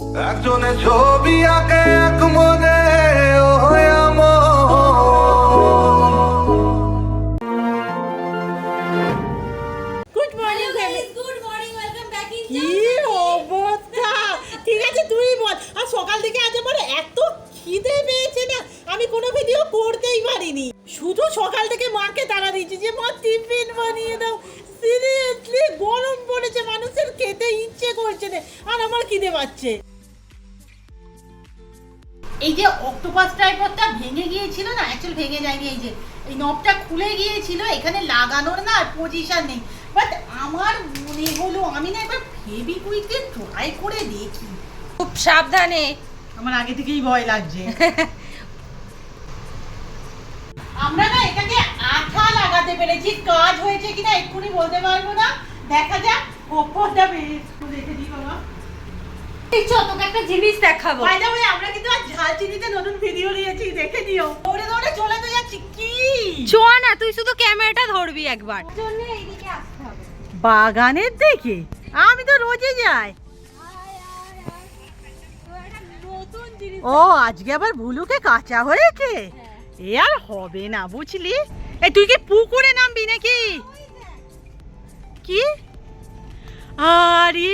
একজনে ছবি আঁকে এই যে অক্টোপাস টাইপরটা ভেঙে গিয়েছিল না? অ্যাকচুয়াল ভেঙে যায়নি এই যে এই নবটা খুলে গিয়েছিল এখানে লাগানোর না পজিশন নেই। বাট আমার মনে হলো আমি না একবার ফেবিকুইকে ট্রাই করে দেখি। খুব সাবধানে। আমার আগে থেকেই ভয় লাগছে। আমরা না এটাকে আঠা লাগাতে পেরেছি। কাজ হয়েছে কিনা এক্ষুনি বলতে পারব না। দেখা যাক ওপরটা বেশ। দেখে দিই বাবা। তোকে একটা জিনিস দেখাবো। আমরা নতুন ভিডিও নিয়েছি দেখে নিও। দৌড়ে দৌড়ে চলে তো যাচ্ছি কি? চ না তুই শুধু ক্যামেরাটা ধরবি একবার। জন্য এইদিকে আসতে হবে। বাগানের দিকে? আমি তো রোজই যাই। ও আজকে আবার ভুলুকে কাঁচা হয়েছে এ আর হবে না বুঝলি? এই তুই কি পুকুরে নামবি নাকি? কি? আরে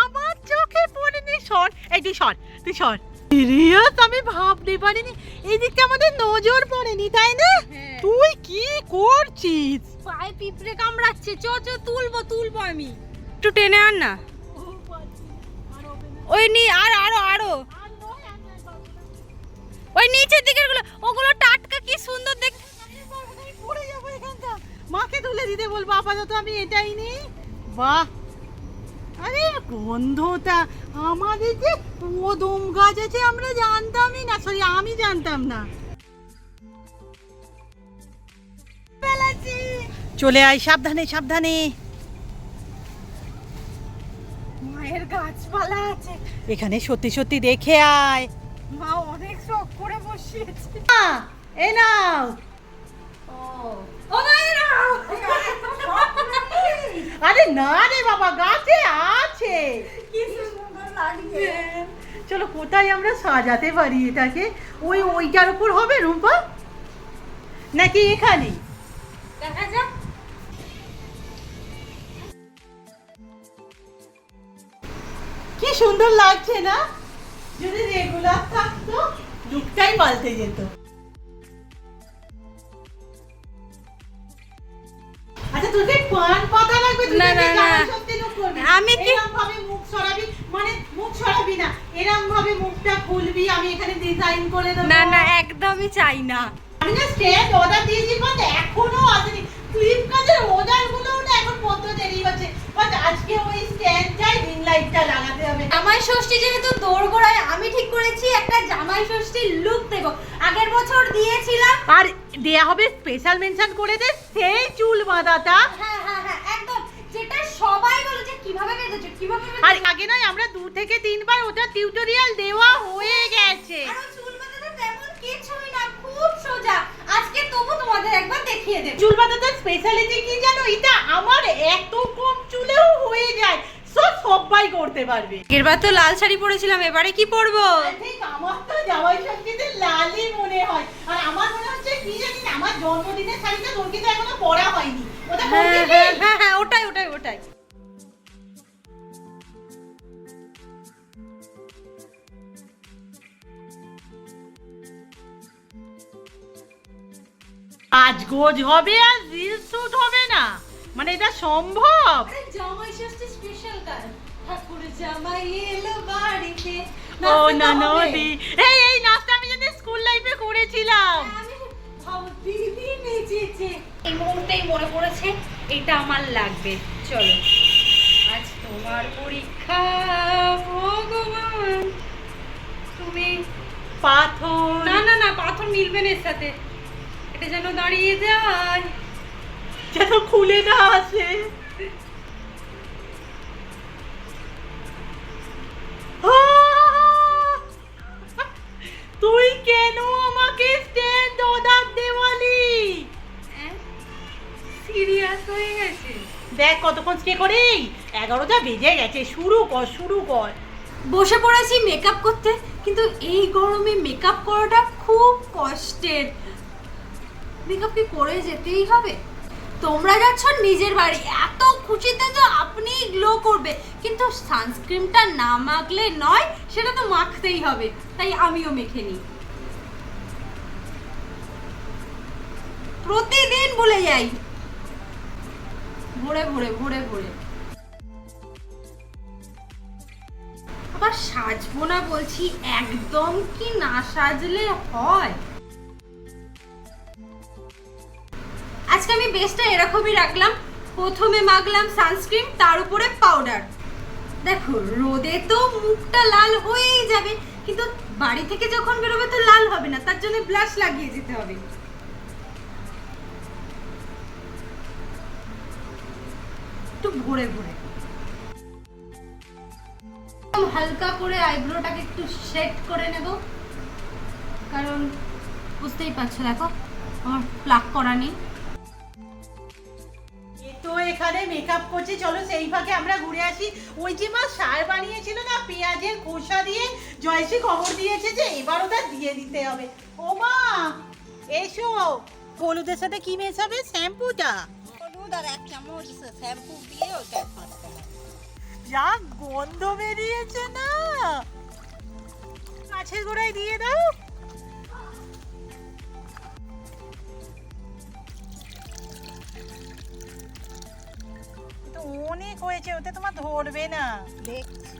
আমার চোখে পড়েনি সর এই তুই সর তুই সর সিরিয়াস আমি ভাবতে পারিনি। এই দিকটা আমাদের নজর পড়েনি তাই না? হ্যাঁ। তুই কি করছিস? পায়ে পিঁপড়ে কামড়াচ্ছে। চ চ তুলবো তুলবো আমি। একটু টেনে আন না। ওই নি আর আরও আরও। ওই নিচের দিকেরগুলো ওগুলো টাটকা কি সুন্দর দেখতে মাকে তুলে দিতে বলব আপাতত আমি এটাই নিই। বাহ আরে গন্ধটা আমাদের যে কদম গাছ আছে আমরা জানতামই না। সরি আমি জানতাম না। চলে আয় সাবধানে সাবধানে। মায়ের গাছপালা আছে। এখানে সত্যি সত্যি দেখে আয়। মা অনেক শখ করে বসিয়েছে। এই নাও। ও মায়েরা আরে না রে বাবা গাছে আছে। কি সুন্দর লাগছে। চলো কোথায় আমরা সাজাতে পারি এটাকে? ওই ওইটার উপর হবে রুম্পা নাকি এখানে? দেখা যাক। কি সুন্দর লাগছে না? যদি রেগুলার থাকতো লুকটাই পাল্টে যেত। আচ্ছা তোকে পান পাতা লাগবে? না, না, না। আমি কি- ভাবে মুখ সরাবি মানে মুখ সরাবি না এরকম ভাবে মুখটা খুলবি আমি এখানে ডিজাইন করে দেব। না না একদমই চাই না। আমি না স্টেজ অর্ডার দিয়েছি এখনও আসেনি। ফ্লিপকার্টের অর্ডারগুলো না এখন কত দেরি হচ্ছে বাট আজকে ওই স্ট্যান্ডটাই রিং লাইটটা লাগাতে হবে। জামাই ষষ্ঠী যেহেতু দোরগোড়ায় আমি ঠিক করেছি একটা জামাই ষষ্ঠীর লুক দেব। আগের বছর দিয়েছিলাম। আর দেয়া হবে স্পেশাল মেনশন করে দে সেই চুল বাঁধাটা। হ্যাঁ হ্যাঁ হ্যাঁ একদম। যেটা সবাই বলে যে কীভাবে বেঁধেছো কীভাবে আর আগে নয় আমরা দু থেকে তিনবার ওটা টিউটোরিয়াল দেওয়া হয়ে গেছে। আর চুল বাঁধাটা তেমন কিছুই না খুব সোজা। আজকে তবু তোমাদের একবার দেখিয়ে দেব। চুল বাঁধাটার স্পেশালিটি কি জানো? এটা আমার এত হয়ে যায়। সো সবাই করতে পারবে। এরবার তো লাল শাড়ি পরেছিলাম এবারে কি পরবো? আমার তো জামাই ষষ্ঠীতে লালই মনে হয়। আর আমার মনে হচ্ছে কি জানি আমার জন্মদিনের শাড়িটা এখনও পরা হয়নি। ওটা হ্যাঁ হ্যাঁ হ্যাঁ হ্যাঁ ওটাই ওটাই ওটাই। আজ গোজ হবে আর রিল শুট হবে মানে এটা সম্ভব? জামাই ষষ্ঠী স্পেশাল কার? ঠাকুর জামাই এলো বাড়িতে। ও না নদী এই এই নাচটা আমি যদি স্কুল লাইফে করেছিলাম। দিদি নেচেছে। এই মুহূর্তেই মনে পড়েছে এটা আমার লাগবে। চলো আজ তোমার পরীক্ষা ভগবান। তুমি পাথর। না না না পাথর মিলবে না এর সাথে। এটা যেন দাঁড়িয়ে যায়। যেন খুলে না আসে তুই কেন আমাকে স্ট্যান্ড অর্ডার দেওয়ালি? সিরিয়াস হয়ে গেছে। দেখ কতক্ষণ স্টে করে। এগারোটা বেজে গেছে। শুরু কর শুরু কর। বসে পড়েছি মেকআপ করতে কিন্তু এই গরমে মেকআপ করাটা খুব কষ্টের। মেকআপ কি করে যেতেই হবে? তোমরা যাচ্ছ নিজের বাড়ি। এত খুশিতে তো আপনি গ্লো করবে। কিন্তু সানস্ক্রিনটা না মাখলে নয়, সেটা তো মাখতেই হবে। তাই আমিও মেখে নিই। প্রতিদিন ভুলে যাই। ভোরে ভোরে ভোরে ভোরে। আবার সাজবো না বলছি, একদম কি না সাজলে হয়? আজকে আমি বেসটা এরকমই রাখলাম। প্রথমে মাখলাম সানস্ক্রিন তার উপরে পাউডার দেখো, রোদে তো মুখটা লাল হয়েই যাবে, কিন্তু বাড়ি থেকে যখন বেরোবে তো লাল হবে না, তার জন্য ব্লাশ লাগিয়ে যেতে হবে। একটু ভরে ভরে। হালকা করে আইব্রোটাকে একটু সেট করে নেব। কারণ বুঝতেই পারছ, দেখো, আমার প্লাক করা নেই। তো এখানে মেকআপ করছি। চলো সেই ফাঁকে আমরা ঘুরে আসি। ওই যে মা সার বানিয়েছিল না পেঁয়াজের খোসা দিয়ে জয়শ্রী খবর দিয়েছে যে এবার ওটা দিয়ে দিতে হবে। ও মা এসো। হলুদের সাথে কি মেশাবে? শ্যাম্পুটা। হলুদ আর এক চামচ শ্যাম্পু দিয়ে ওটা যা গন্ধ বেরিয়েছে না। মাছের গোড়ায় দিয়ে দাও। অনেক হয়েছে ওতে তোমার ধরবে না দেখছি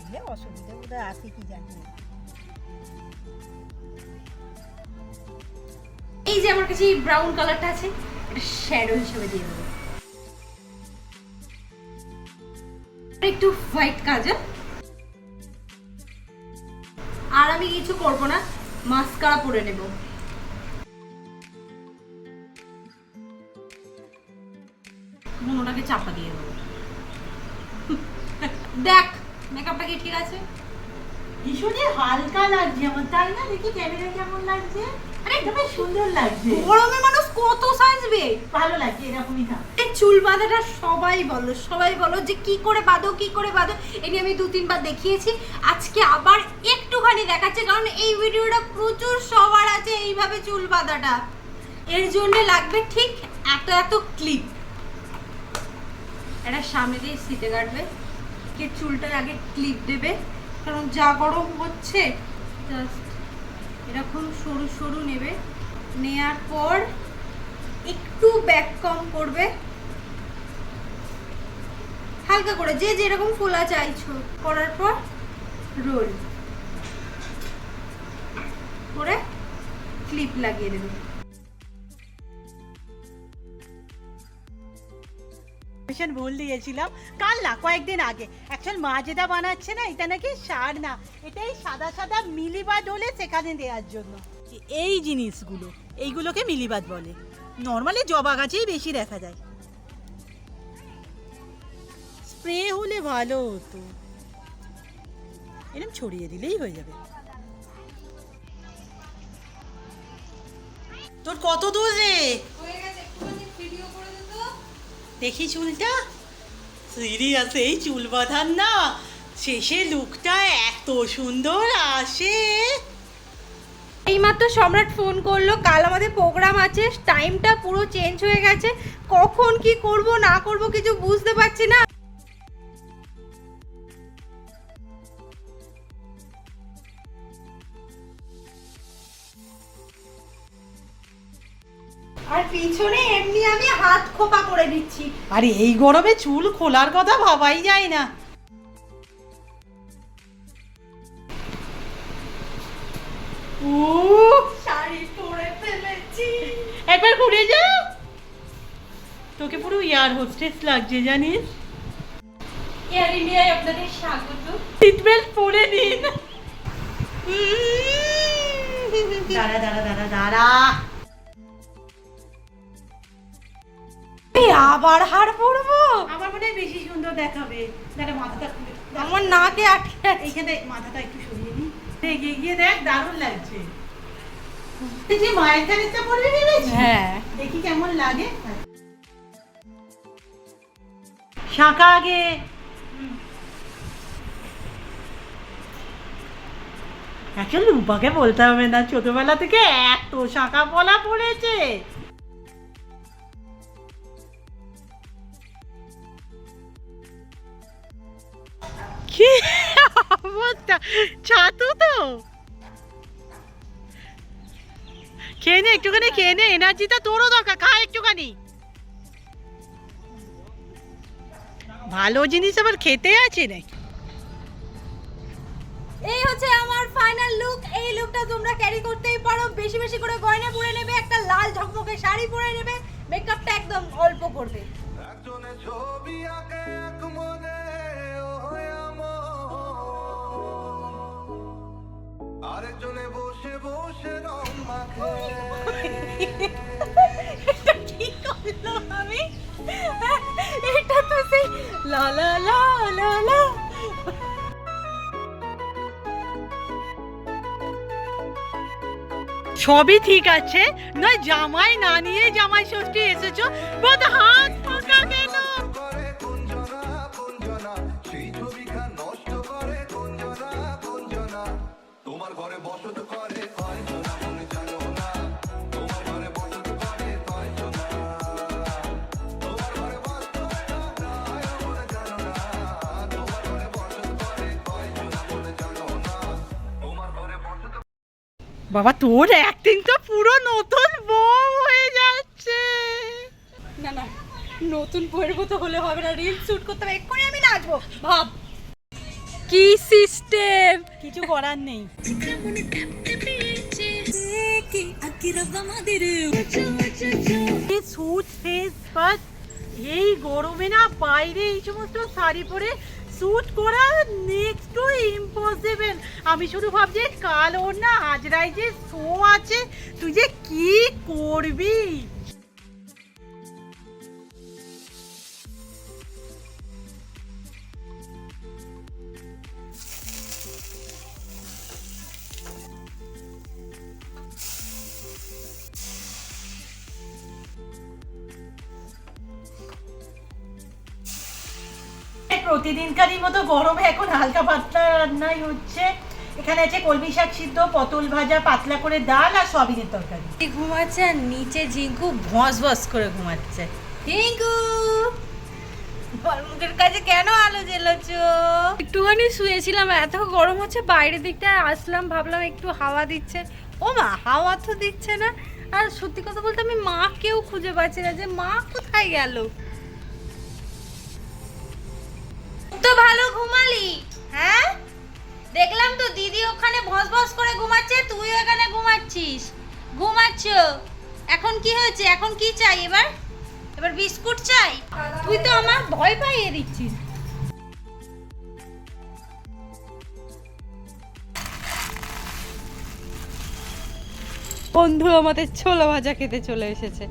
দিলে অসুবিধা বোধহয় আছে কি জানি এই যে আমার কাছে ব্রাউন কালারটা আছে এটা শ্যাডো হিসেবে দিয়ে দেবো। একটু হোয়াইট কাজল। আমি কিছু করব না মাস্কারা পরে নেব। মনোটাকে চাপা দিয়ে দেবো। দেখ মেকআপটা কি ঠিক আছে? ভীষণই হালকা লাগছে আমার তাই না? দেখি ক্যামেরা কেমন লাগছে? আরে একদম সুন্দর লাগছে। গরমে মানুষ কত সাজবে? ভালো লাগছে এরকমই থাক। এই চুল বাঁধাটা সবাই বলো সবাই বলো যে কি করে বাঁধো কি করে বাঁধো এ নিয়ে আমি দু তিনবার দেখিয়েছি। আজকে আবার একটুখানি দেখাচ্ছে কারণ এই ভিডিওটা প্রচুর সবার আছে এইভাবে চুল বাঁধাটা। এর জন্য লাগবে ঠিক এত এত ক্লিপ এটা সামনে দিয়ে সিটে কাটবে কে চুলটার আগে ক্লিপ দেবে কারণ যা গরম হচ্ছে জাস্ট এরকম সরু সরু নেবে। নেয়ার পর একটু ব্যাক কম করবে। হালকা করে যে যেরকম ফোলা চাইছো। করার পর রোল করে ক্লিপ লাগিয়ে দেবে। ভীষণ ভুল দিয়েছিলাম। কাল না কয়েকদিন আগে। অ্যাকচুয়াল মা যেটা বানাচ্ছে না এটা নাকি সার না। এটাই সাদা সাদা মিলিবাদ হলে সেখানে দেওয়ার জন্য। এই জিনিসগুলো এইগুলোকে মিলিবাদ বলে। নর্মালি জবা গাছেই বেশি দেখা যায়। স্প্রে হলে ভালো হতো। এরকম ছড়িয়ে দিলেই হয়ে যাবে। তোর কত দূর রে? দেখি চুলটা। সিরিয়াস এই চুল বাঁধার না। শেষে লুকটা এত সুন্দর আসে। এইমাত্র সম্রাট ফোন করল, কাল আমাদের প্রোগ্রাম আছে টাইমটা পুরো চেঞ্জ হয়ে গেছে, কখন কি করব, না করব কিছু বুঝতে পারছি না। আর পিছনে এমনি আমি হাত খোপা করে দিচ্ছি। আর এই গরমে চুল খোলার কথা ভাবাই যায় না। ইয়ার লাগছে জানিস? এয়ার ইন্ডিয়ায় আপনাদের স্বাগত। সিট বেল্ট পরে নিন। দাঁড়া দাঁড়া দাঁড়া দাঁড়া। আবার হাড় পরবো? আমার মনে হয় বেশি সুন্দর দেখাবে। দাঁড়া মাথাটা আমার নাকে আটকে আছে। এইখানে মাথাটা একটু সরিয়ে নি। এগিয়ে গিয়ে দেখ দারুণ লাগছে। যে মায়ের পরে ভেবেছি হ্যাঁ। দেখি কেমন লাগে। শাঁখা আগে অ্যাকচুয়ালি রূপাকে বলতে হবে না, ছোটবেলা থেকে এত শাঁখা পলা পড়েছে। কি ছাতু তো। খেয়ে নে, একটুখানি খেয়ে নে এনার্জিটা তোরও দরকার, খা একটুখানি। ভালো জিনিস আবার খেতে আছে নাকি? এই হচ্ছে আমার ফাইনাল লুক এই লুকটা তোমরা ক্যারি করতেই পারো। বেশি বেশি করে গয়না পরে নেবে একটা লাল ঝকমকে শাড়ি পরে নেবে। মেকআপটা একদম অল্প করবে। একজনে ছবি আঁকে এক মনে ও আমার। আরেকজনে বসে বসে রং মাখে। কি করল আমি? লা লা লা লা সবই ঠিক আছে। নয়, জামাই না নিয়ে জামাই ষষ্ঠী এসেছ। হাত ফাঁকা কেন? বাবা তোর অ্যাক্টিং তো পুরো নতুন বউ হয়ে যাচ্ছে। না না নতুন বইয়ের মতো হলে হবে না রিল শুট করতে হবে এক্ষুনি আমি নাচবো ভাব। কি সিস্টেম কিছু করার নেই। স্যুট ফেস বাট এই গরমে না বাইরে এই সমস্ত শাড়ি পরে স্যুট করা নেক্সট টু ইম্পসিবল আমি শুধু ভাবছি কাল ওর না হাজরায় যে শো আছে। তুই যে কি করবি? প্রতিদিনকারই মতো গরমে এখন হালকা পাতলা রান্নাই হচ্ছে। এখানে আছে কলমি শাক সিদ্ধ, পটল ভাজা, পাতলা করে ডাল আর সয়াবিনের তরকারি। ঘুমাচ্ছে আর নিচে জিঙ্কু ভস ভস করে ঘুমাচ্ছে। জিঙ্কু মুখের কাছে কেন আলো জ্বেলেছো? একটুখানি শুয়েছিলাম এত গরম হচ্ছে, বাইরের দিকটা আসলাম, ভাবলাম একটু হাওয়া দিচ্ছে। ও মা, হাওয়া তো দিচ্ছে না। আর সত্যি কথা বলতে আমি মাকেও খুঁজে পাচ্ছি না যে মা কোথায় গেল? তো ভালো ঘুমালি হ্যাঁ? দেখলাম তো দিদি ওখানে ভস ভস করে ঘুমাচ্ছে তুই এখানে ঘুমাচ্ছিস। ঘুমাচ্ছ। এখন কি হয়েছে? এখন কি চাই এবার? এবার বিস্কুট চাই? তুই তো আমার ভয় পাইয়ে দিচ্ছিস। বন্ধু আমাদের ছোলা ভাজা খেতে চলে এসেছে।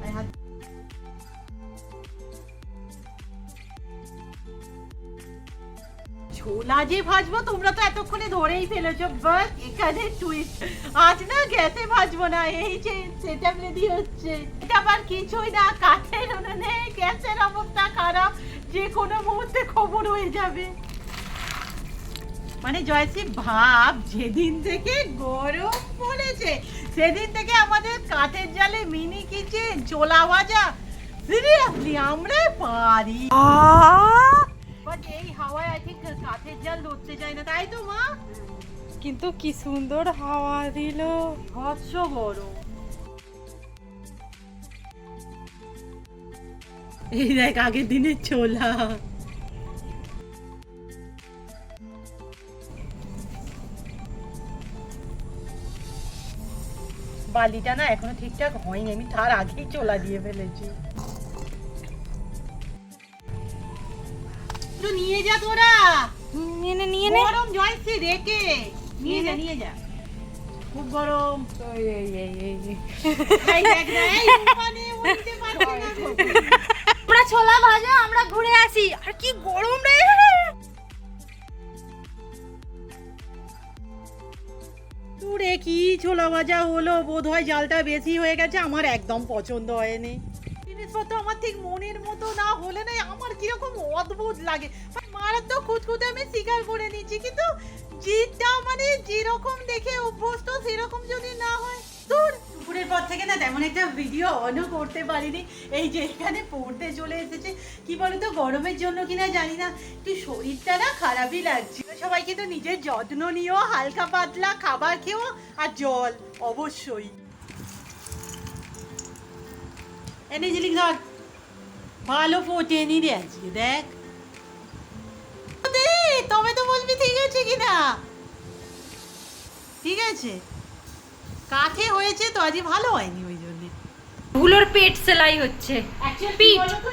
ছোলা যে ভাজবো তোমরা তো এতক্ষণে ধরেই ফেলেছো। বাট এখানে টুইস্ট আজ না গ্যাসে ভাজবো না, এই যে সেটা রেডি হচ্ছে। এটা আবার কিছুই না, কাঠের উনুনে গ্যাসের অবস্থা খারাপ, যে কোনো মুহূর্তে খবর হয়ে যাবে। মানে জয়শ্রী, ভাব, যেদিন থেকে গরম পড়েছে, সেদিন থেকে আমাদের কাঠের জালে মিনি কিচেন ছোলা ভাজা। সিরিয়াসলি আমরা পারি। বাট এই হাওয়ায় আই থিঙ্ক কাঠের জাল ধরতে যায় না তাই তো মা? কিন্তু কি সুন্দর হাওয়া দিল। ভৎস গরম এই দেখ আগের দিনের ছোলা। বালিটা না এখনও ঠিকঠাক হয়নি আমি তার আগেই চোলা দিয়ে ফেলেছি। একটু নিয়ে যা তোরা। নিয়ে নে নিয়ে নে। গরম জয়শ্রী রেখে। নিয়ে যা নিয়ে যা। খুব গরম। এই দেখ না, এই মানে উঠতে পারছি না। আমরা ছোলা ভাজা আমরা ঘুরে আসি। আর কি গরম রে। দূরে কি ছোলা ভাজা হলো? বোধ হয় জালটা বেশি হয়ে গেছে আমার একদম পছন্দ হয়নি। জিনিসপত্র আমার ঠিক মনের মতো না হলে না আমার কীরকম অদ্ভুত লাগে। মারাত্মক খুঁতখুঁতে আমি স্বীকার করে নিচ্ছি, কিন্তু জিতটা মানে যেরকম দেখে অভ্যস্ত, সেরকম যদি না হয়। তোর দুপুরের পর থেকে না তেমন একটা ভিডিও অনও করতে পারিনি। এই যে এখানে পড়তে চলে এসেছে, কি বলতো, গরমের জন্য কিনা জানি না, একটু শরীরটা না খারাপই লাগছে। সবাই কিন্তু নিজের যত্ন নিও, হালকা পাতলা খাবার খেও, আর জল, অবশ্যই। এনে জিলিং ধর ভালো ফোটেনি রে আজকে দেখ তবে তো বলবি ঠিক আছে কিনা ঠিক আছে কাঠে হয়েছে তো আজই ভালো হয়নি ওই জন্য ভুলোর পেট সেলাই হচ্ছে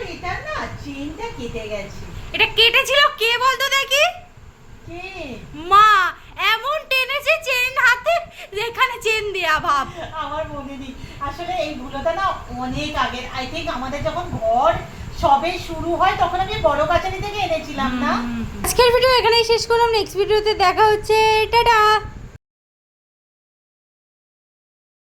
এটা না চেনটা কেটে গেছে এটা কেটেছিল কে বলতো দেখি কে মা এমন টেনেছে চেন হাতে যেখানে চেন দেয়া ভাব। আমার মনে নেই আসলে এই ভুলোটা না অনেক আগে আই থিঙ্ক আমাদের যখন ঘর সবে শুরু হয় তখন আমি বড় কাছারি থেকে এনেছিলাম না? আজকের ভিডিও এখানেই শেষ করলাম। নেক্সট ভিডিওতে দেখা হচ্ছে। টাটা!